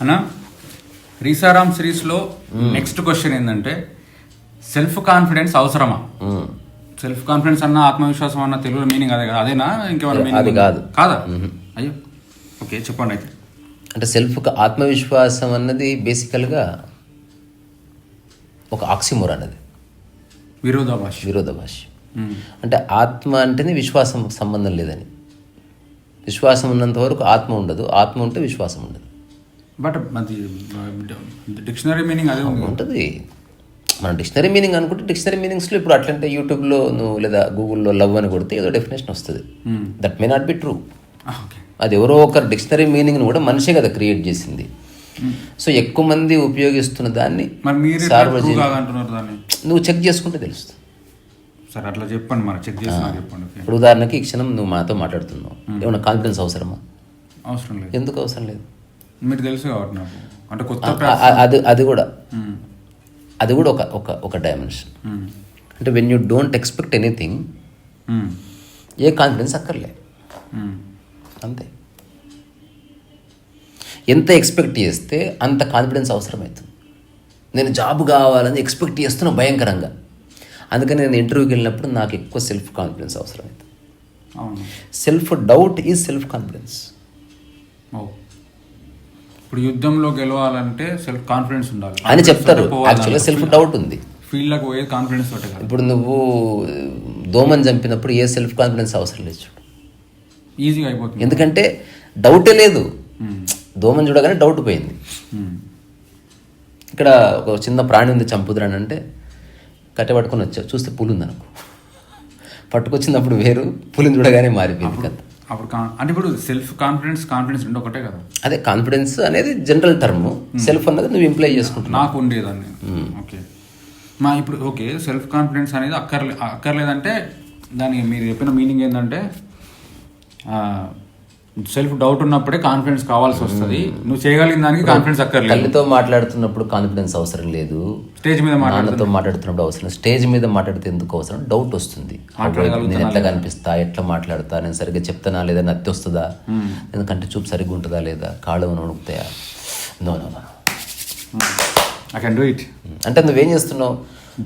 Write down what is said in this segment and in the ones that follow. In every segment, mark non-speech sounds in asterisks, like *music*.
అన్న రీసారాం సిరీస్లో నెక్స్ట్ క్వశ్చన్ ఏంటంటే సెల్ఫ్ కాన్ఫిడెన్స్ అవసరమా? సెల్ఫ్ కాన్ఫిడెన్స్ అన్న ఆత్మవిశ్వాసం అన్న తెలుగులో మీనింగ్ అదే కదా? అదేనా? ఇంకేమైనా మీనింగ్ అది కాదు. కాదా? అయ్యో. ఓకే చెప్పండి అయితే. అంటే సెల్ఫ్ ఆత్మవిశ్వాసం అన్నది బేసికల్గా ఒక ఆక్సిమోర్ అన్నది. విరోధాభాష విరోధభాష అంటే ఆత్మ అంటేనే విశ్వాసం సంబంధం లేదని. విశ్వాసం ఉన్నంత వరకు ఆత్మ ఉండదు. ఆత్మ ఉంటే విశ్వాసం ఉండదు. బట్ అది డిక్షనరీ మీనింగ్ అదే ఉంటుంది. మన డిక్షనరీ మీనింగ్ అనుకుంటే డిక్షనరీ మీనింగ్స్లో ఇప్పుడు అట్లంటే యూట్యూబ్లో నువ్వు లేదా గూగుల్లో లవ్ అని కొడితే ఏదో డెఫినేషన్ వస్తుంది. That may not be true అది ఎవరో ఒకరు డిక్షనరీ మీనింగ్ని కూడా మనిషే కదా క్రియేట్ చేసింది. సో ఎక్కువ మంది ఉపయోగిస్తున్న దాన్ని సార్వజనిక నువ్వు చెక్ చేసుకుంటే తెలుస్తుంది. సరే అట్లా చెప్పండి మరి. చెక్ చెప్పండి ఇప్పుడు ఉదాహరణకి ఈ క్షణం నువ్వు మాతో మాట్లాడుతున్నావు. ఏమన్నా కాన్ఫిడెన్స్ అవసరమా? అవసరం లేదు. ఎందుకు అవసరం లేదు? మీరు తెలుసు కాబట్టి నాకు. అంటే కొత్త అది అది కూడా. మ్మ్. అది కూడా ఒక ఒక ఒక డైమెన్షన్ మ్మ్. అంటే when you don't expect anything. A confidence అక్కర్లే. మ్మ్. అంతే. ఎంత ఎక్స్పెక్ట్ చేస్తే అంత కాన్ఫిడెన్స్ అవసరమవుతుంది. నేను జాబ్ కావాలని ఎక్స్పెక్ట్ చేస్తున్నా భయంకరంగా. అందుకని నేను ఇంటర్వ్యూకి వెళ్ళినప్పుడు నాకు ఎక్కువ సెల్ఫ్ కాన్ఫిడెన్స్ అవసరమవుతుంది. Self doubt is self confidence. ఇప్పుడు యుద్ధంలో గెలవాలంటే సెల్ఫ్ కాన్ఫిడెన్స్ ఉండాలి. అని చెప్తారు. యాక్చువల్గా సెల్ఫ్ డౌట్ ఉంది. ఫీల్డ్లకు పోయేది కాన్ఫిడెన్స్ తోటే ఇప్పుడు నువ్వు దోమని చంపినప్పుడు ఏ సెల్ఫ్ కాన్ఫిడెన్స్ అవసరం లేదు చూడు. ఈజీగా అయిపోతుంది. ఎందుకంటే డౌటే లేదు. మ్మ్. దోమని చూడగానే డౌట్ పోయింది. మ్మ్. ఇక్కడ ఒక చిన్న ప్రాణి ఉంది చంపుదురాని అంటే కట్టె పట్టుకొని వచ్చావు. చూస్తే పులి ఉంది అనుకో. పట్టుకొచ్చినప్పుడు వేరు పులిని చూడగానే మారిపోయింది కదా అప్పుడు అంటే ఇప్పుడు సెల్ఫ్ కాన్ఫిడెన్స్ కాన్ఫిడెన్స్ రెండు ఒకటే కదా. అదే కాన్ఫిడెన్స్ అనేది జనరల్ టర్మ్. సెల్ఫ్ అన్నది నువ్వు ఇంప్లై చేసుకుంటున్నావు. నాకు ఉండేదాన్ని ఓకే. మా ఇప్పుడు ఓకే సెల్ఫ్ కాన్ఫిడెన్స్ అనేది అక్కర్లే అక్కర్లేదంటే దానికి మీరు చెప్పిన మీనింగ్ ఏంటంటే సెల్ఫ్ డౌట్ ఉన్నప్పుడే కాన్ఫిడెన్స్ కావాల్సి వస్తుంది. నువ్వు చేయగలిగిన దానికి కాన్ఫిడెన్స్ అక్కర్లేదు. తల్లితో మాట్లాడుతున్నప్పుడు కాన్ఫిడెన్స్ అవసరం లేదు. స్టేజ్ మీద నాన్నతో మాట్లాడుతున్నప్పుడు అవసరం స్టేజ్ మీద మాట్లాడితే ఎందుకు అవసరం? డౌట్ వస్తుంది. నేను ఎట్లా కనిపిస్తా? ఎట్లా మాట్లాడతా? నేను సరిగ్గా చెప్తానా లేదా? నత్తి వస్తుందా? నేను కంటి చూపు సరిగ్గా ఉంటుందా లేదా? కాళ్ళు వణుకుతాయా no no no I can do it అంటే నువ్వేం చేస్తున్నావు?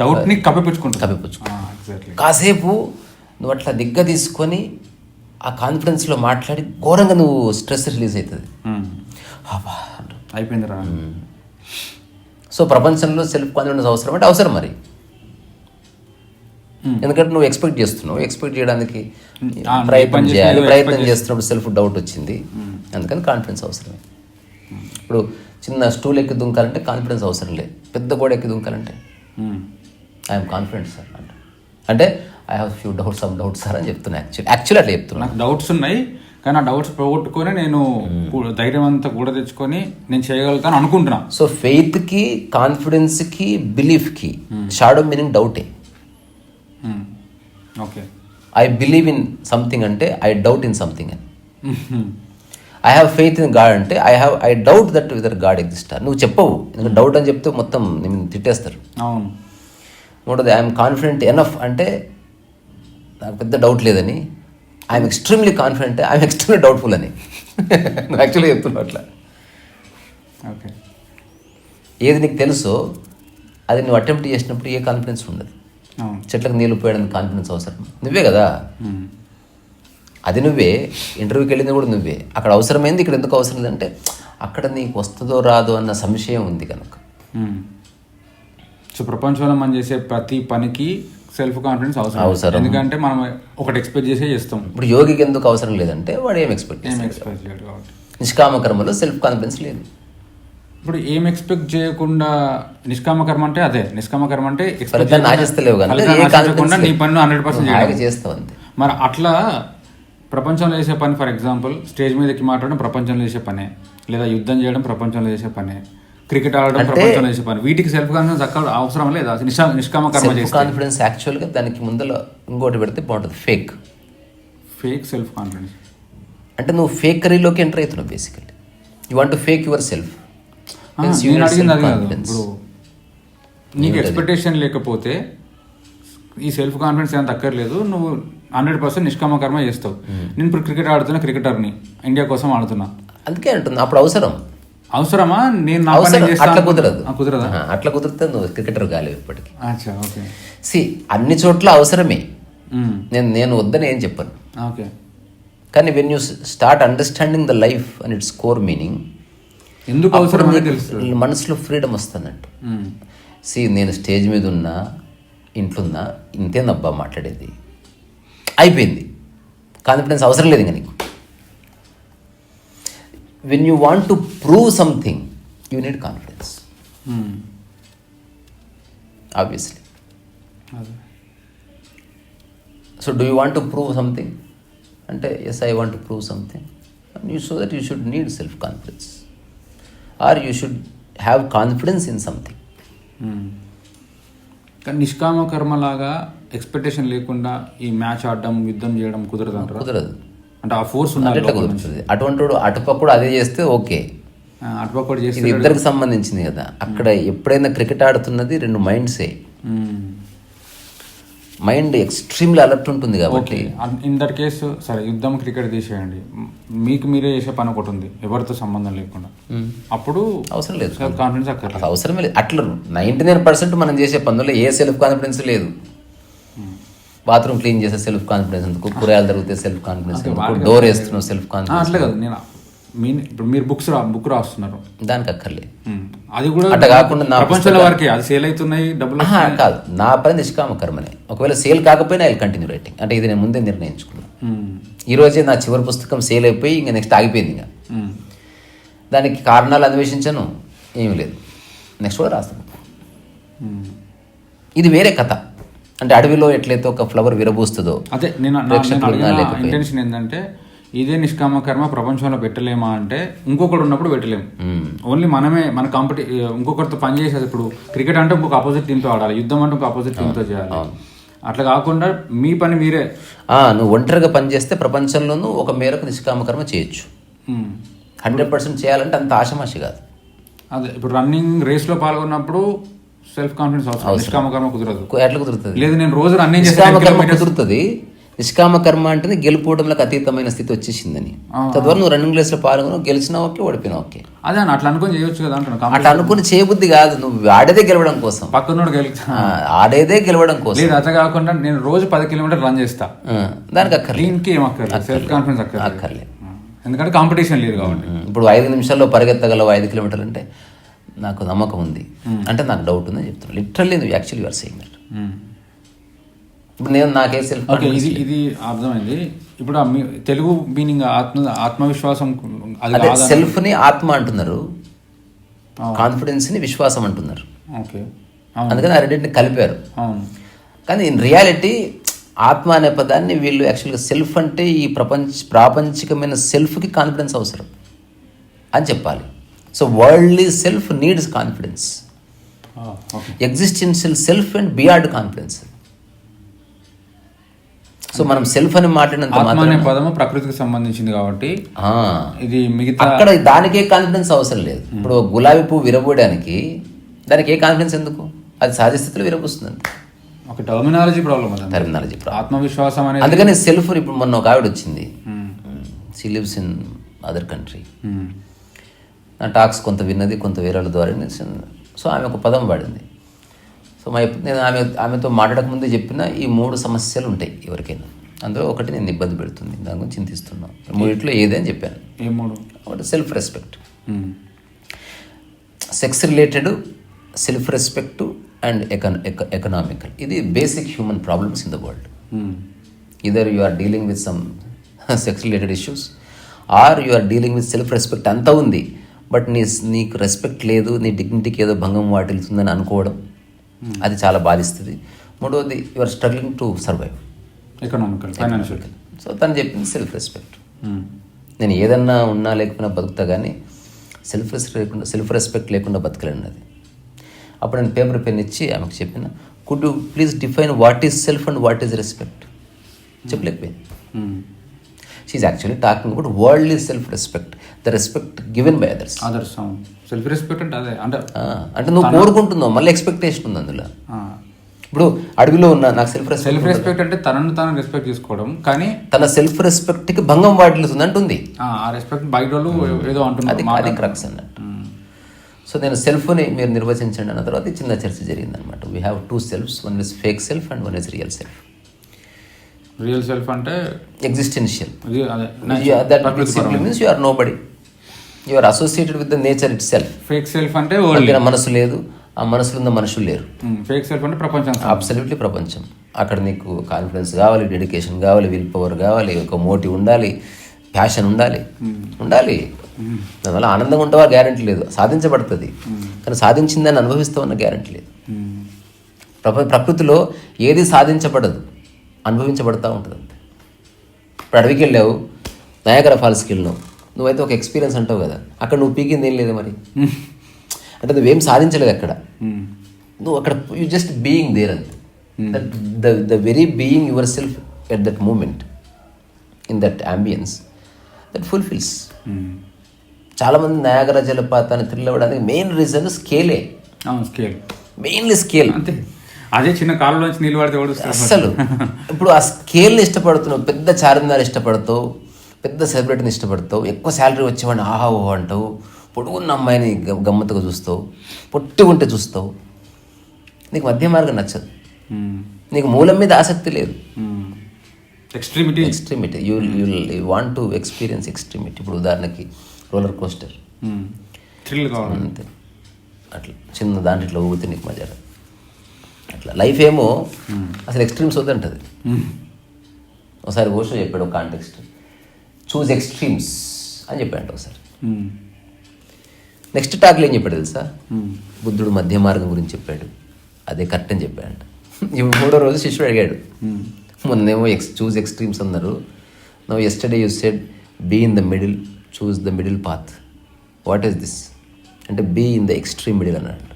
డౌట్ని కప్పిపుచ్చుకుంటా కప్పిపుచ్చుకో. ఎగ్జాక్ట్లీ కాసేపు నువ్వు అట్లా దిగ్గ తీసుకొని ఆ కాన్ఫిడెన్స్లో మాట్లాడి ఘోరంగా నువ్వు స్ట్రెస్ రిలీజ్ అవుతుంది. అయిపోయింది రా. సో ప్రపంచంలో సెల్ఫ్ కాన్ఫిడెన్స్ అవసరం అంటే అవసరం మరి. ఎందుకంటే నువ్వు ఎక్స్పెక్ట్ చేస్తున్నావు. ఎక్స్పెక్ట్ చేయడానికి ప్రయత్నం చేయాలి. ప్రయత్నం చేస్తున్నప్పుడు సెల్ఫ్ డౌట్ వచ్చింది. అందుకని కాన్ఫిడెన్స్ అవసరమే. ఇప్పుడు చిన్న స్టూల్ ఎక్కి దుంకాలంటే కాన్ఫిడెన్స్ అవసరం లేదు. పెద్ద గోడ ఎక్కి దుంకాలంటే. ఐఎమ్ కాన్ఫిడెంట్ సార్ అంట అంటే I have few doubts some doubts sir అని చెప్తున్నా యాక్చువల్లీ యాక్చువల్లీ అట్లా చెప్తున్నా నాకు డౌట్స్ ఉన్నాయి కానీ ఆ డౌట్స్ పోగొట్టుకొని నేను కూ- ధైర్యం అంతా కూడా తెచ్చుకొని నేను చేయగలుగుతాను అనుకుంటున్నా. సో ఫెయిత్కి కాన్ఫిడెన్స్కి బిలీఫ్కి షాడో మీనింగ్ డౌటే okay I believe in something అంటే ఐ డౌట్ ఇన్ సంథింగ్ అని. I have faith in God అంటే I have I doubt that whether God exist నువ్వు చెప్పవు ఎందుకంటే డౌట్ అని చెప్తే మొత్తం నేను తిట్టేస్తారు. అవును. మూడోది ఐఎమ్ కాన్ఫిడెంట్ ఎనఫ్ అంటే నాకు పెద్ద డౌట్ లేదని. I'm extremely confident I'm extremely doubtful అని. *laughs* నువ్వు యాక్చువల్లీ చెప్తున్నావు అట్లా. ఓకే ఏది నీకు తెలుసో అది నువ్వు అటెంప్ట్ చేసినప్పుడు ఏ కాన్ఫిడెన్స్ ఉండదు. చెట్లకు నీళ్ళు పోయడానికి కాన్ఫిడెన్స్ అవసరం. నువ్వే కదా? మ్మ్. అది నువ్వే. ఇంటర్వ్యూకి వెళ్ళింది కూడా నువ్వే. అక్కడ అవసరమైంది ఇక్కడ ఎందుకు అవసరం లేదంటే అక్కడ నీకు వస్తుందో రాదో అన్న సంశయం ఉంది కనుక. మ్మ్. సో ప్రపంచంలో మనం చేసే ప్రతి పనికి సెల్ఫ్ కాన్ఫిడెన్స్ అవసరం. అవసరం. ఎందుకంటే మనం ఒకటి ఎక్స్పెక్ట్ చేసే చేస్తాం. ఇప్పుడు యోగికి ఎందుకు అవసరం లేదంటే వాడు ఏం ఎక్స్పెక్ట్ ఏం ఎక్స్పెక్ట్ చేయడు కాబట్టి. నిష్కామ కర్మలో సెల్ఫ్ కాన్ఫిడెన్స్ లేదు. ఇప్పుడు ఏం ఎక్స్పెక్ట్ చేయకుండా నిష్కామ కర్మ అంటే అదే. నిష్కామ కర్మ అంటే ఆశిస్తలేవు నీ లేదు. పన్ను హండ్రెడ్ పర్సెంట్ చేస్తావు అంతే. మరి అట్లా ప్రపంచంలో చేసే పని ఫర్ ఎగ్జాంపుల్ స్టేజ్ మీదకి మాట్లాడడం ప్రపంచంలో చేసే పనే. లేదా యుద్ధం చేయడం ప్రపంచంలో చేసే పనే. క్రికెట్ ఆడడం ప్రపంచంలో చేసే పని. వీటికి సెల్ఫ్ కాన్ఫిడెన్స్ అక్కడ అవసరం లేదా. నిష్కా నిష్కామ కర్మ చేస్తే. కాన్ఫిడెన్స్ యాక్చువల్గా దానికి ముందర ఇంకోటి పెడితే బాగుంటుంది. ఫేక్ ఫేక్ సెల్ఫ్ కాన్ఫిడెన్స్ అంటే నువ్వు ఫేకరీలోకి ఎంటర్ అవుతున్నావు basically you want to fake your self నీకు ఎక్స్పెక్టేషన్ లేకపోతే ఈ సెల్ఫ్ కాన్ఫిడెన్స్ ఏం తక్కర్లేదు. నువ్వు హండ్రెడ్ పర్సెంట్ నిష్కామ కర్మ చేస్తావు నేను ఇప్పుడు క్రికెట్ ఆడుతున్నా క్రికెటర్ని. ఇండియా కోసం ఆడుతున్నా. అందుకే అంటుంది అప్పుడు అవసరం. అవసరమా? నేను అట్లా కుదరదు. కుదరదా? అట్లా కుదిరితే నువ్వు క్రికెటర్ కాలేవు ఇప్పటికి. సి అన్ని చోట్ల అవసరమే. నేను నేను వద్దని ఏం చెప్పను. ఓకే. కానీ when you start understanding the life and it's core meaning ఎందుకు అవసరం మనసులో ఫ్రీడమ్ వస్తుందంట. సి నేను స్టేజ్ మీద ఉన్నా ఇంట్లో ఉన్నా ఇంతేనబ్బా మాట్లాడేది. అయిపోయింది. కాన్ఫిడెన్స్ అవసరం లేదు ఇంకా నీకు. When you want to prove something you need confidence. Obviously. So do you want to prove something అంటే yes I want to prove something you so that you should need self confidence or you should have confidence in something. కానీ నిష్కామ కర్మ లాగా expectation లేకుండా ఈ match ఆడడం యుద్ధం చేయడం కుదరదు కుదరదు. అంటే ఆ ఫోర్స్. కుదురుతుంది. అటువంటి అటుపక్క అదే చేస్తే ఓకే. ఇది చేస్తే ఇద్దరికి సంబంధించింది కదా. అక్కడ ఎప్పుడైనా క్రికెట్ ఆడుతున్నది రెండు మైండ్సే. మైండ్ ఎక్స్ట్రీమ్లీ అలర్ట్ ఉంటుంది కాబట్టి. ఇన్ దట్ కేసు సరే యుద్ధం క్రికెట్ తీసేయండి. మీకు మీరే చేసే పని ఒకటి ఉంది. ఎవరితో సంబంధం లేకుండా. అప్పుడు అవసరం లేదు. కాన్ఫిడెన్స్ అవసరమే లేదు. అట్లా నైంటీ నైన్ పర్సెంట్ మనం చేసే పనుల్లో ఏ సెల్ఫ్ కాన్ఫిడెన్స్ లేదు. బాత్రూమ్ క్లీన్ చేసే సెల్ఫ్ కాన్ఫిడెన్స్ ఎందుకు కూరగాయలు దొరికితే సెల్ఫ్ కాన్ఫిడెన్స్ ఎందుకు డోర్ వేస్తున్నావు సెల్ఫ్ కాన్ఫిడెన్స్ అట్లే కదా నేను మీ ఇప్పుడు మీరు బుక్స్ రా బుక్ రాస్తున్నారు. దానికి అక్కర్లేదు. మ్, అది కూడా అట్లా కాకుండా నా ప్రపంచంలో వరకే అది సేల్ అవుతున్నాయి డబ్బులు కాదు. నా పని నిష్కామ కర్మనే ఒకవేళ సేల్ కాకపోయినా ఐ కంటిన్యూ రైటింగ్ అంటే ఇది నేను ముందే నిర్ణయించుకున్నాను ఈ రోజే నా చివరి పుస్తకం సేల్ అయిపోయి ఇంకా నెక్స్ట్ ఆగిపోయింది ఇంకా. దానికి కారణాలు అన్వేషించను ఏమీ లేదు. నెక్స్ట్ కూడా రాస్తాను. ఇది వేరే కథ. అంటే అడవిలో ఎట్లయితే ఒక ఫ్లవర్ విరబూస్తుందో అదే నేను. ఇంటెన్షన్ ఏంటంటే ఇదే నిష్కామ కర్మ ప్రపంచంలో పెట్టలేమా అంటే ఇంకొకడు ఉన్నప్పుడు పెట్టలేము. ఓన్లీ మనమే మన కాంపిటీ ఇంకొకరితో పని చేసేది ఇప్పుడు క్రికెట్ అంటే ఇంకొక ఆపోజిట్ టీంతో ఆడాలి యుద్ధం అంటే ఇంకొక ఆపోజిట్ టీంతో చేయాలి అట్లా కాకుండా మీ పని మీరే నువ్వు ఒంటరిగా పనిచేస్తే ప్రపంచంలోనూ ఒక మేరకు నిష్కామ కర్మ చేయొచ్చు మ్మ్. హండ్రెడ్ పర్సెంట్ చేయాలంటే అంత ఆశమాషి కాదు అదే ఇప్పుడు రన్నింగ్ రేస్లో పాల్గొన్నప్పుడు సెల్ఫ్ కాన్ఫిడెన్స్ అవసరం. నిష్కామ కర్మ కుదరదు. ఎట్లా కుదురుతుంది? లేదు నేను రోజు రన్నింగ్ నిష్కామ కర్మ కుదురుతుంది. నిష్కామ కర్మ అంటేనే గెలుపోవడంలో అతీతమైన స్థితి వచ్చేసిందని. తద్వారా నువ్వు రన్నింగ్ రేస్లో పాల్గొను గెలిచినా ఓకే ఓడిపోయినా ఓకే. అదే అన్న అట్లా అనుకొని చేయొచ్చు కదా అంటున్నా. అట్లా అనుకుని చేయబుద్ధి కాదు. నువ్వు ఆడేదే గెలవడం కోసం. పక్కనోడు ఆడేదే గెలవడం కోసం. లేదు అట్లా కాకుండా నేను రోజు పది కిలోమీటర్ రన్ చేస్తా. దానికి అక్కర్లేదు. దీనికి ఏం అక్కర్లేదు. సెల్ఫ్ కాన్ఫిడెన్స్ అక్కర్లేదు. ఎందుకంటే కాంపిటీషన్ లేదు కాబట్టి. ఇప్పుడు ఐదు నిమిషాల్లో పరిగెత్తగలవు ఐదు కిలోమీటర్లు అంటే నాకు నమ్మకం ఉంది. అంటే నాకు డౌట్ ఉందని చెప్తున్నాను లిటరల్లీ నువ్వు యాక్చువల్లీ యువర్ సేయింగ్ దట్. ఇప్పుడు నేను నాకే సెల్ఫ్ ఇది ఇది అర్థమైంది. ఇప్పుడు తెలుగు మీనింగ్ ఆత్మ ఆత్మవిశ్వాసం అది అదే కాదా సెల్ఫ్ని ఆత్మ అంటున్నారు. కాన్ఫిడెన్స్ని విశ్వాసం అంటున్నారు. ఓకే. అందుకని ఆ రెండింటిని కలిపారు. కానీ ఇన్ రియాలిటీ ఆత్మ అనే పదాన్ని వీళ్ళు యాక్చువల్గా సెల్ఫ్ అంటే ఈ ప్రపంచ ప్రాపంచికమైన సెల్ఫ్కి కాన్ఫిడెన్స్ అవసరం అని చెప్పాలి. So worldly self needs confidence existential self and beyond confidence so మనం సెల్ఫ్ అని మాట్లాడినంత పదము ప్రకృతికి సంబంధించింది కాబట్టి ఇది మిగతా అక్కడ దానికే కాన్ఫిడెన్స్ అవసరం లేదు. ఇప్పుడు ఒక గులాబీ పువ్వు విరబోయడానికి దానికి ఏ కాన్ఫిడెన్స్ ఎందుకు? అది సహజ స్థితిలో విరబూస్తుంది. ఒక టర్మినాలజీ ప్రాబ్లం టెర్మినాలజీ ఆత్మవిశ్వాసం అనేది అందుకని సెల్ఫ్ ఇప్పుడు మొన్న ఒక ఆవిడ వచ్చింది. She lives in other country talks కొంత విన్నది కొంత వేరే వాళ్ళ ద్వారా నేను- సో ఆమె ఒక పదం వాడింది. సో మా నేను ఆమె ఆమెతో మాట్లాడక ముందే చెప్పిన ఈ మూడు సమస్యలు ఉంటాయి ఎవరికైనా. అందులో ఒకటి నేను ఇబ్బంది పెడుతుంది. దాని గురించి చింతిస్తున్నాను మూడిట్లో ఏదే అని చెప్పాను. ఏ మూడు? ఒకటి self respect. Sex related self respect and econ economical ఇది basic human problems in the world either you are dealing with some *laughs* sex related issues are you are dealing with self respect అంతా ఉంది. But నీ నీకు respect లేదు నీ డిగ్నిటీకి ఏదో భంగం వాటిల్తుందని అనుకోవడం అది చాలా బాధిస్తుంది. మూడవది you are struggling to survive economical financial so తను చెప్పింది సెల్ఫ్ రెస్పెక్ట్ నేను ఏదన్నా ఉన్నా లేకపోయినా బతుకుతా కానీ సెల్ఫ్ రెస్పెక్ట్ లేకుండా సెల్ఫ్ రెస్పెక్ట్ లేకుండా బతకలేను అది. అప్పుడు నేను పేపర్ పెన్ ఇచ్చి ఆమెకు చెప్పిన could you please define what is self and what is respect చెప్పలేకపోయింది. She actually talking about worldly self respect the respect given by others others self respect అంటే అదే. అంటే అంటే నువ్వు కోరుకుంటున్నావు మళ్ళీ ఎక్స్పెక్టేషన్ ఉంది అందులో. ఇప్పుడు అడవిలో ఉన్న నాకు సెల్ఫ్ రెస్పెక్ట్ సెల్ఫ్ రెస్పెక్ట్ అంటే తనను తాను రెస్పెక్ట్ చేసుకోవడం కానీ తన సెల్ఫ్ రెస్పెక్ట్కి భంగం వాటిల్లుతుంది అంటుంది. ఆ రెస్పెక్ట్ బయట వాళ్ళు ఏదో అంటున్నారు అది క్రక్స్ అన్నట్టు. సో నేను సెల్ఫ్ని మీరు నిర్వచించండి అన్న తర్వాత చిన్న చర్చ జరిగింది అనమాట we have two selfs one is fake self and one is real self real self అంటే existential that means you are nobody you are associated with the nature itself fake self అంటే వరల్డ్ మనసు లేదు ఆ మనసులో ఉన్న మనుషులు లేరు. Fake self అంటే ప్రపంచం అబ్సల్యూట్లీ ప్రపంచం. అక్కడ నీకు కాన్ఫిడెన్స్ కావాలి డెడికేషన్ కావాలి విల్ పవర్ కావాలి ఒక మోటివ్ ఉండాలి ప్యాషన్ ఉండాలి. ఉండాలి. దానివల్ల ఆనందంగా ఉంటావా గ్యారంటీ లేదు. సాధించబడుతుంది. కానీ సాధించిందని అనుభవిస్తామన్న గ్యారంటీ లేదు. ప్రప ప్రకృతిలో ఏది సాధించబడదు అనుభవించబడతా ఉంటుంది అంతే ఇప్పుడు అడవికి వెళ్ళావు నయాగర ఫాల్స్కి వెళ్ళినావు. నువ్వైతే ఒక ఎక్స్పీరియన్స్ అంటావు కదా అక్కడ నువ్వు పీకింది ఏం లేదు మరి. అంటే నువ్వేం సాధించలేదు అక్కడ నువ్వు అక్కడ యూ జస్ట్ బీయింగ్ దేర్ అంతే. That the the very being yourself at that moment in that ambience that fulfils చాలామంది నయాగర జలపాతాన్ని థ్రిల్ అవ్వడానికి మెయిన్ రీజన్ స్కేలే స్కేల్ మెయిన్లీ స్కేల్ అంతే. అదే చిన్న కాలంలో నుంచి నీళ్ళు పడితే కూడా అస్సలు. ఇప్పుడు ఆ స్కేల్ని ఇష్టపడుతున్నావు పెద్ద చార్మినార్ ఇష్టపడతావు పెద్ద సెలబ్రిటీని ఇష్టపడతావు ఎక్కువ శాలరీ వచ్చేవాడిని ఆహా ఓహో అంటావు పొడుగున్న అమ్మాయిని గమ్మత్తుగా చూస్తావు పొట్టి ఉంటే చూస్తావు. నీకు మధ్య మార్గం నచ్చదు. నీకు మూలం మీద ఆసక్తి లేదు. Extremity extremity you you want to experience extremity ఇప్పుడు ఉదాహరణకి రోలర్ కోస్టర్ థ్రిల్ అంతే. అట్లా చిన్న దాంట్లో ఇట్లా ఊగితే నీకు మజా రాదు. అట్లా. లైఫ్ ఏమో అసలు ఎక్స్ట్రీమ్స్ వద్దంటది. ఒకసారి ఓషో చెప్పాడు కాంటెక్స్ట్ చూజ్ ఎక్స్ట్రీమ్స్ అని చెప్పాడు ఒకసారి నెక్స్ట్ టాక్లో ఏం చెప్పాడు తెలుసా? బుద్ధుడు మధ్య మార్గం గురించి చెప్పాడు. అదే కరెక్ట్ అని చెప్పాడు ఇప్పుడు మూడో రోజు శిష్యుడు అడిగాడు. మొన్నేమో ఎక్స్ చూజ్ ఎక్స్ట్రీమ్స్ అన్నారు. No yesterday you said be in the middle choose the middle path what is this అంటే be in the extreme middle అన్నాడు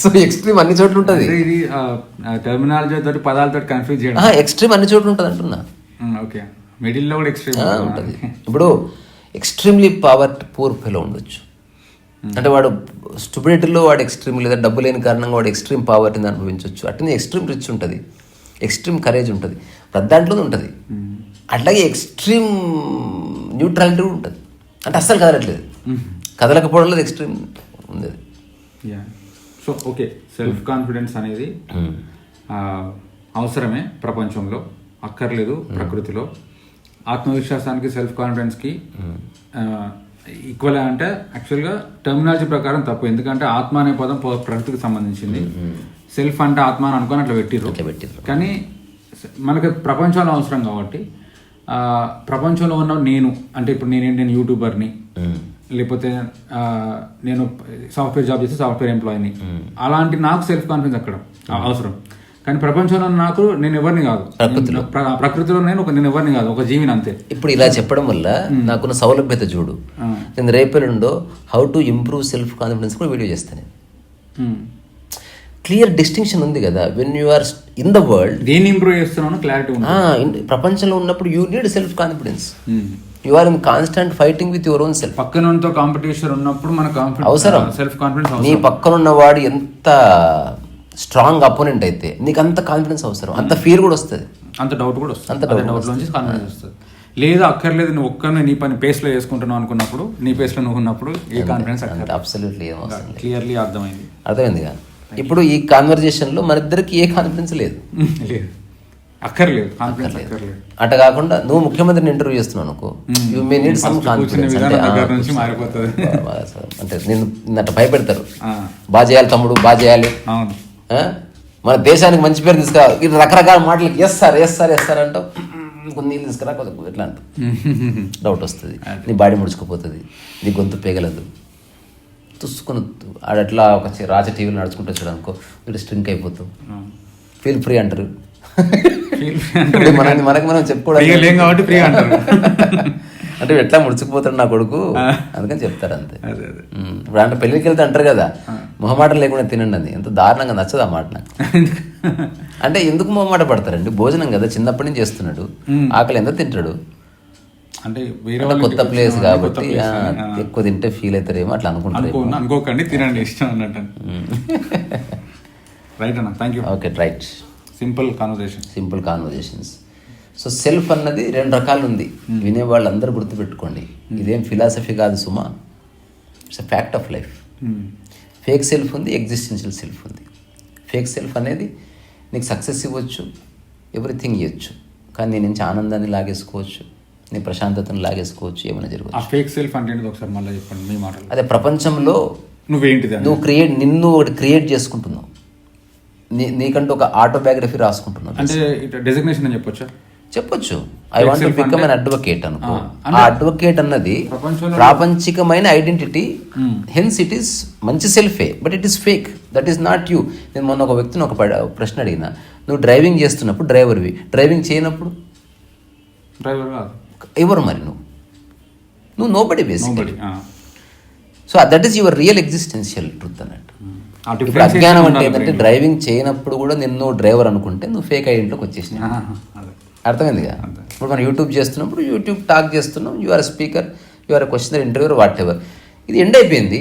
సో ఎక్స్ట్రీమ్ అన్ని చోట్ల ఉంటుంది. ఇది టెర్మినాలజీ తోటి పదాలతో కన్ఫ్యూజ్ చేయడం. ఎక్స్ట్రీమ్ అన్ని చోట్ల ఉంటుంది అంటున్నా. ఓకే మిడిల్లో కూడా ఎక్స్ట్రీమ్ ఉంటుంది. ఇప్పుడు ఎక్స్ట్రీమ్లీ పవర్ పూర్ ఫెలో ఉండొచ్చు. అంటే వాడు స్టూపిడిటీలో వాడు ఎక్స్ట్రీమ్ లేదా డబ్బు లేని కారణంగా వాడు ఎక్స్ట్రీమ్ పావర్టీని అనుభవించవచ్చు అట్లనే ఎక్స్ట్రీమ్ రిచ్ ఉంటుంది. ఎక్స్ట్రీమ్ కరేజ్ ఉంటుంది. ప్రతి దాంట్లోనే ఉంటుంది. అట్లాగే ఎక్స్ట్రీమ్ న్యూట్రాలిటీ కూడా ఉంటుంది. అంటే అస్సలు కదలట్లేదు. కదలకపోవడంలో ఎక్స్ట్రీమ్ ఉంది అది. Yeah so okay self confidence అనేది అవసరమే ప్రపంచంలో అక్కర్లేదు ప్రకృతిలో. ఆత్మవిశ్వాసానికి సెల్ఫ్ కాన్ఫిడెన్స్కి ఈక్వల్ అంటే యాక్చువల్గా టర్మినాలజీ ప్రకారం తప్పు. ఎందుకంటే ఆత్మ అనే పదం ప్రకృతికి సంబంధించింది. సెల్ఫ్ అంటే ఆత్మ అని అనుకొని అట్లా పెట్టిర్రు. కానీ మనకి ప్రపంచంలో అవసరం కాబట్టి ప్రపంచంలో ఉన్న నేను అంటే ఇప్పుడు నేను నేను యూట్యూబర్ని లేకపోతే ఆ, నేను సాఫ్ట్వేర్ జాబ్ చేస్తే సాఫ్ట్వేర్ ఎంప్లాయీని అలాంటి నాకు సెల్ఫ్ కాన్ఫిడెన్స్ అక్కడ అవసరం. కానీ ప్రపంచంలో నాకు నేను ఎవరిని కాదు. ప్ర- ప్రకృతిలో నేను ఒక నేను ఎవరిని కాదు ఒక జీవిని అంతే. ఇప్పుడు ఇలా చెప్పడం వల్ల నాకున్న సౌలభ్యత చూడు. నేను రేపెల్లుండో how to improve self confidence కూడా వీడియో చేస్తాను. క్లియర్ డిస్టింక్షన్ ఉంది కదా when you are in the world దేన్ని ఇంప్రూవ్ చేస్తున్నాను క్లారిటీ ప్రపంచంలో ఉన్నప్పుడు you need self confidence you are in constant fighting with your own self పక్కనతో competition ఉన్నప్పుడు మన అవసరం. సెల్ఫ్ కాన్ఫిడెన్స్ నీ అవసరం. పక్కనున్న వాడు ఎంత స్ట్రాంగ్ అపోనెంట్ అయితే నీకు అంత కాన్ఫిడెన్స్ అవసరం అంత ఫీల్ కూడా వస్తుంది. అంత డౌట్ కూడా వస్తుంది. అంత డౌట్ నుంచి కాన్ఫిడెన్స్ వస్తుంది. లేదు అక్కర్లేదు నువ్వు ఒక్కనే నీ పని పేస్లో చేసుకుంటున్నావు అనుకున్నప్పుడు నీ పేస్లో నువ్వు ఉన్నప్పుడు ఏ కాన్ఫిడెన్స్ అబ్సల్యూట్లీ క్లియర్లీ అర్థమైంది. అర్థమైందిగా? ఇప్పుడు ఈ కాన్వర్జేషన్లో మన ఇద్దరికి ఏ కాన్ఫిడెన్స్ లేదు. *laughs* లేదు. అక్కర్లేదు కాన్ఫిడెన్స్ అక్కర్లేదు. అట కాకుండా నువ్వు ముఖ్యమంత్రిని ఇంటర్వ్యూ చేస్తున్నావు అనుకో you may need some confidence నుంచి మారిపోతుంది. అంటే నేను నిన్నట భయపెడతారు. బాగా చేయాలి తమ్ముడు బాగా చేయాలి. అవును? మన దేశానికి మంచి పేరు తీసుకురావాలి ఇది రకరకాల మాటలకి yes sir yes sir yes sir అంటావు. కొన్ని నీళ్ళు తీసుకురా కొద్దిగా ఎట్లా అంటావు? *laughs* డౌట్ వస్తుంది. నీ బాడీ ముడుచుకుపోతుంది. నీ గొంతు పేగలదు. తుసుకుని ఆడట్లా ఒక రాజ టీవీలో నడుచుకుంటూ వచ్చాడు అనుకో వీడు స్ట్రింక్ అయిపోతావు ఫీల్ ఫ్రీ అంటారు. మనకి మనం లేం కాబట్టి ఫ్రీగా అంటారు. *laughs* అంటే ఎట్లా ముడుచుకుపోతాడు నా కొడుకు? అందుకని చెప్తారు అంతే. అదే అదే. ఇప్పుడు అంటే పెళ్ళికి వెళ్తే అంటారు కదా మొహమాటం లేకుండా తినండి అని. ఎంత దారుణంగా నచ్చదు ఆ మాట నాకు. *laughs* అంటే ఎందుకు మొహమాట పడతారండి? భోజనం కదా చిన్నప్పటి నుంచి చేస్తున్నాడు. ఆకలి ఎంత తింటాడు? అంటే వేరే కొత్త ప్లేస్ కాబట్టి. ఎక్కువ తింటే ఫీల్ అవుతారేమో అట్లా అనుకుంటారు అనుకో అనుకోకండి తినండి ఇష్టం అన్నట్టు. రైట్ *laughs* అన్న thank you okay right simple conversation simple conversations so self అన్నది రెండు రకాలు ఉంది వినే వాళ్ళందరూ గుర్తుపెట్టుకోండి ఇదేం ఫిలాసఫీ కాదు సుమా. It's a fact of life. Fake self ఉంది ఎగ్జిస్టెన్షియల్ సెల్ఫ్ ఉంది. ఫేక్ సెల్ఫ్ అనేది నీకు సక్సెస్ ఇవ్వచ్చు ఎవ్రీథింగ్ ఇవ్వచ్చు కానీ నీ నుంచి ఆనందాన్ని లాగేసుకోవచ్చు నీ ప్రశాంతతను లాగేసుకోవచ్చు ఏమైనా ఆ జరగవచ్చు ఫేక్ సెల్ఫ్ అంటే ఒకసారి మళ్ళీ చెప్పండి మీ మాటలు. అదే ప్రపంచంలో నువ్వేంటిది అని. నువ్వు క్రియేట్ నిన్ను ఒకటి క్రియేట్ చేసుకుంటున్నావు. నీ నీకంటూ ఒక ఆటోబయోగ్రఫీ రాసుకుంటున్నావు. అంటే డెసిగ్నేషన్ అని చెప్పొచ్చా? చెప్పొచ్చు. I want self become an advocate అనుకో. ఆ, అడ్వకేట్ అన్నది ప్రాపంచికమైన ఐడెంటిటీ హెన్స్ ఇట్ ఈస్ మంచి సెల్ఫే but it is fake that is not you నేను మొన్న ఒక వ్యక్తిని ఒక ప్రశ్న అడిగిన. నువ్వు డ్రైవింగ్ చేస్తున్నప్పుడు డ్రైవర్వి డ్రైవింగ్ చేయనప్పుడు? ఎవరు మరి నువ్వు? నువ్వు nobody basic nobody so that is your real existential truth అన్నట్టు. ఆ ఇప్పుడు అజ్ఞానం అంటే ఏంటంటే. డ్రైవింగ్ చేయనప్పుడు కూడా నిన్ను డ్రైవర్ అనుకుంటే నువ్వు ఫేక్ ఐడెంట్లోకి వచ్చేసినావు. అర్థమైందిగా? అంతే. ఇప్పుడు మనం యూట్యూబ్ చేస్తున్నప్పుడు యూట్యూబ్ టాక్ చేస్తున్నాం you are speaker you are questioner interviewer whatever ఇది ఎండ్ అయిపోయింది.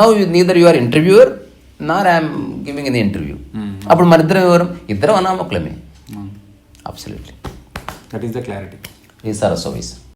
Now neither you are interviewer nor I'm giving in interview అప్పుడు మన ఇద్దరం ఎవరు? ఇద్దరం అనామకులమే. Absolutely that is the clarity ఈ సార్ సర్వీస్